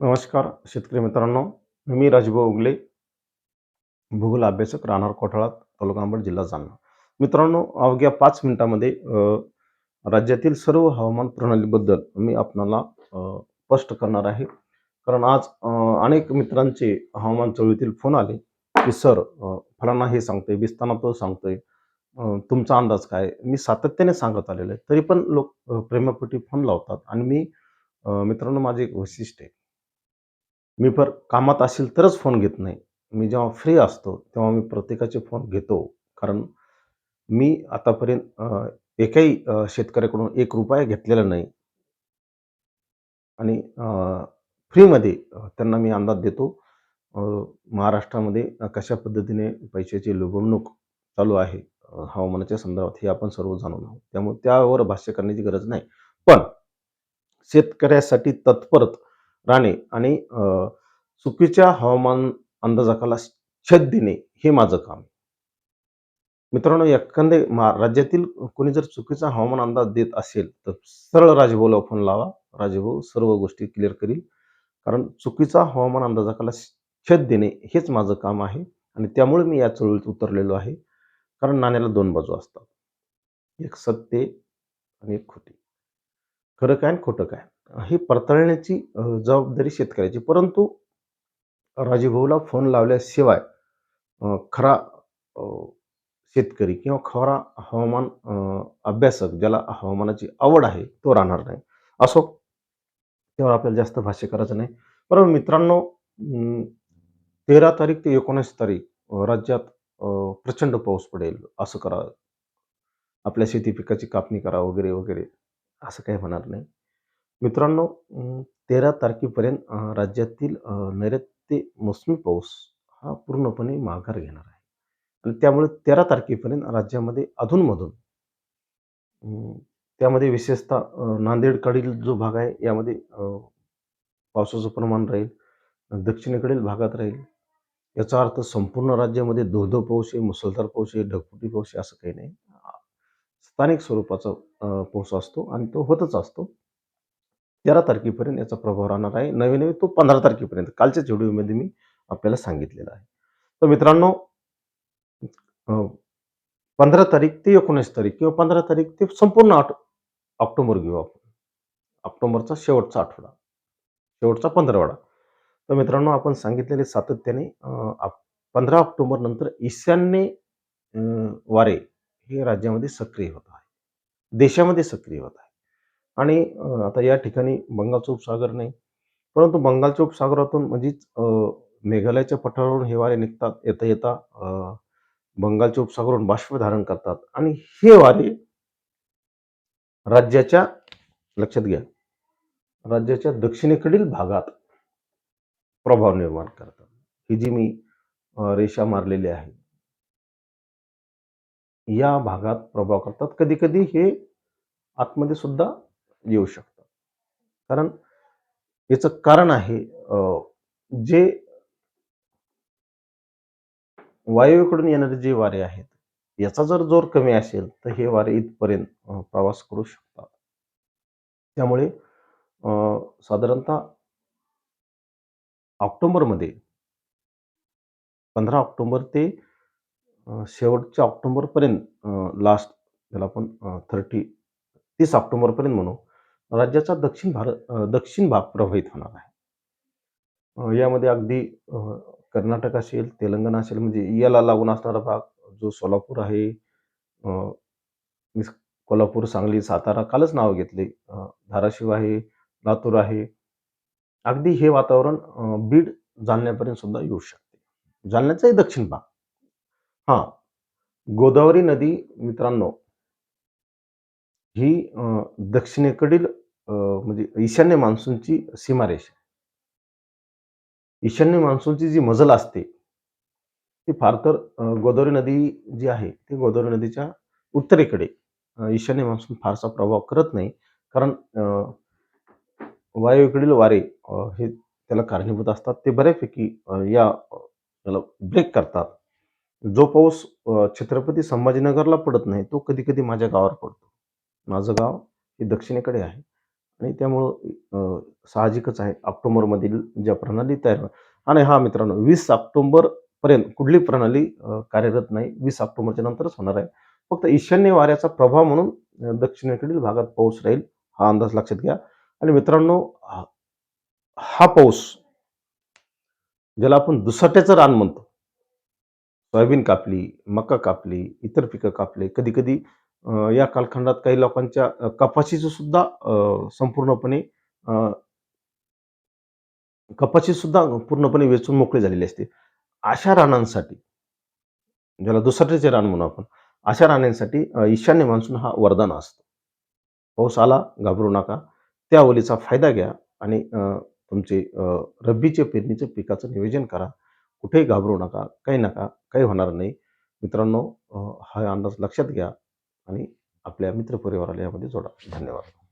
नमस्कार शेतकरी मित्रांनो. मी राजभाऊ उगले भूगोल अभ्यासक राहणार कोठाळा तालुका अंबड जिल्हा जालना. मित्रांनो अवघ्या पाच मिनिटामध्ये राज्यातील सर्व हवामान प्रणालीबद्दल मी आपणाला स्पष्ट करणार आहे. कारण आज अनेक मित्रांचे हवामान चळवळीतील फोन आले की सर अ, फलाना हे सांगतोय बिस्ताना तो सांगतोय तुमचा अंदाज काय? मी सातत्याने सांगत आलेलो आहे. तरी पण लोक प्रेमापोटी फोन लावतात. आणि मी मित्रांनो माझे एक वैशिष्ट्य आहे. मी पर कामात असेल तरच फोन घेत नाही. मी जेव्हा फ्री असतो तेव्हा मी प्रत्येकाचे फोन घेतो. कारण मी आतापर्यंत एकाही एकही शेतकऱ्याकडून एक रुपया घेतलेला नाही. आणि फ्रीमध्ये त्यांना मी अंदाज देतो महाराष्ट्रामध्ये कशा पद्धतीने पैशाची लुबवणूक चालू आहे हवामानाच्या संदर्भात हे आपण सर्व जाणून आहोत. त्यामुळे त्यावर भाष्य करण्याची गरज नाही. पण शेतकऱ्यासाठी तत्परत राहणे आणि चुकीच्या हवामान अंदाजाकाला छत देणे हे माझं काम मित्रांनो एखादे मा राज्यातील कोणी जर चुकीचा हवामान अंदाज देत असेल तर सरळ राजभाऊला फोन लावा. राजभाऊ सर्व गोष्टी क्लिअर करील. कारण चुकीचा हवामान अंदाजाकाला छत देणे हेच माझं काम आहे आणि त्यामुळे मी या चळवळीत उतरलेलो आहे. कारण नाण्याला दोन बाजू असतात. एक सत्य आणि एक खोटी. खरं काय आणि खोटं काय? ही पडताळण्याची जबाबदारी शेतकऱ्याची. परंतु राजीभाऊला फोन लावल्याशिवाय खरा शेतकरी किंवा खरा हवामान अभ्यासक ज्याला हवामानाची आवड आहे तो राहणार नाही. असो त्यावर आपल्याला जास्त भाष्य करायचं नाही. परंतु मित्रांनो तेरा तारीख ते एकोणीस तारीख राज्यात प्रचंड पाऊस पडेल असं करा. आपल्या शेती पिकाची कापणी करा वगैरे वगैरे असं काही होणार नाही. मित्रांनो तेरा तारखेपर्यंत राज्यातील नैऋत्य मोसमी पाऊस हा पूर्णपणे माघार घेणार आहे. आणि त्यामुळे तेरा तारखेपर्यंत राज्यामध्ये अधूनमधून त्यामध्ये विशेषतः नांदेडकडील जो भाग आहे यामध्ये पावसाचं प्रमाण राहील दक्षिणेकडील भागात राहील. याचा अर्थ संपूर्ण राज्यामध्ये धो धो पाऊस आहे मुसळधार पाऊस आहे ढगफुटी पाऊस आहे असं काही नाही. स्थानिक स्वरूपाचा पाऊस असतो आणि तो होतच असतो. तेरा तारखेपर्यंत याचा प्रभाव राहणार आहे. नवे नवे तो पंधरा तारखेपर्यंत. कालच्याच व्हिडिओमध्ये मी आपल्याला सांगितलेलं आहे. तर मित्रांनो पंधरा तारीख ते एकोणीस तारीख किंवा पंधरा तारीख ते संपूर्ण आठ ऑक्टोबर घेऊ आपण. ऑक्टोबरचा शेवटचा आठवडा. शेवटचा पंधरावडा. तर मित्रांनो आपण सांगितलेले सातत्याने पंधरा ऑक्टोबर नंतर ईशान्य वारे हे राज्यामध्ये सक्रिय होत आहे. देशामध्ये सक्रिय होत आहे. आणि आता या ठिकाणी बंगालचा उपसागर नाही. परंतु बंगालच्या उपसागरातून म्हणजेच मेघालयाच्या पठारावरून हे वारे निघतात येता येता बंगालच्या उपसागरावरून बाष्प धारण करतात. आणि हे वारे राज्याच्या लक्षात घ्या राज्याच्या दक्षिणेकडील भागात प्रभाव निर्माण करतात. ही जी मी रेषा मारलेली आहे. या भागात प्रभाव करतात. कधी कधी हे आतमध्ये सुद्धा येऊ शकतात कारण याचं कारण आहे अं, जे वायुवेकडून येणारे जे वारे आहेत याचा जर जोर कमी असेल तर हे वारे इथपर्यंत प्रवास करू शकतात. त्यामुळे अं, साधारणतः ऑक्टोबरमध्ये पंधरा ऑक्टोबर ते शेवटच्या ऑक्टोबरपर्यंत लास्ट त्याला आपण थर्टी तीस ऑक्टोबरपर्यंत म्हणू राज्याचा दक्षिण भारत दक्षिण भाग प्रभावित होणार आहे. यामध्ये अगदी कर्नाटक असेल तेलंगणा असेल म्हणजे याला लागून असणारा भाग जो सोलापूर आहे कोल्हापूर सांगली सातारा कालच नाव घेतले. धाराशिव आहे लातूर आहे. अगदी हे वातावरण बीड जालन्यापर्यंत सुद्धा येऊ शकते. जालन्याचाही दक्षिण भाग. हा. गोदावरी नदी मित्रांनो ही दक्षिणेकडील म्हणजे ईशान्य मान्सूनची सीमारेषा ईशान्य मान्सूनची जी मजल असते ती फार तर गोदावरी नदी जी आहे ती गोदावरी नदीच्या उत्तरेकडे ईशान्य मान्सून फारसा प्रभाव करत नाही. कारण अं, वायुकडील वारे हे त्याला कारणीभूत असतात. ते बऱ्यापैकी या त्याला याला ब्रेक करतात. जो पाऊस छत्रपती संभाजीनगरला पडत नाही तो कधी कधी माझ्या गावावर पडतो. माझं गाव हे दक्षिणेकडे आहे. आणि त्यामुळं अ, साहजिकच आहे. ऑक्टोबरमधील ज्या प्रणाली तयार होणार आणि हा मित्रांनो वीस ऑक्टोबरपर्यंत कुठली प्रणाली अ, कार्यरत नाही वीस ऑक्टोबरच्या नंतरच होणार आहे. फक्त ईशान्य वाऱ्याचा प्रभाव म्हणून अ, दक्षिणेकडील भागात पाऊस राहील हा अंदाज लक्षात घ्या. आणि मित्रांनो हा- हा पाऊस ज्याला आपण दुसाट्याचं रान म्हणतो. सोयाबीन कापली मका कापली इतर पिकं कापले कधी कधी या कालखंडात काही लोकांच्या कपाशीचं सुद्धा संपूर्णपणे कपाशी सुद्धा पूर्णपणे वेचून मोकळी झालेली असते. अशा रानांसाठी ज्याला दुसऱ्याचे रान म्हणू आपण अशा राण्यांसाठी ईशान्य मान्सून हा वरदान असतो. पाऊस आला घाबरू नका. त्या ओलीचा फायदा घ्या आणि तुमचे रब्बीचे पेरणीचे पिकाचं नियोजन करा. कुठेही घाबरू नका काही नका काही होणार नाही. मित्रांनो हा अंदाज लक्षात घ्या. आणि आपल्या मित्रपरिवाराला यामध्ये जोडा. धन्यवाद.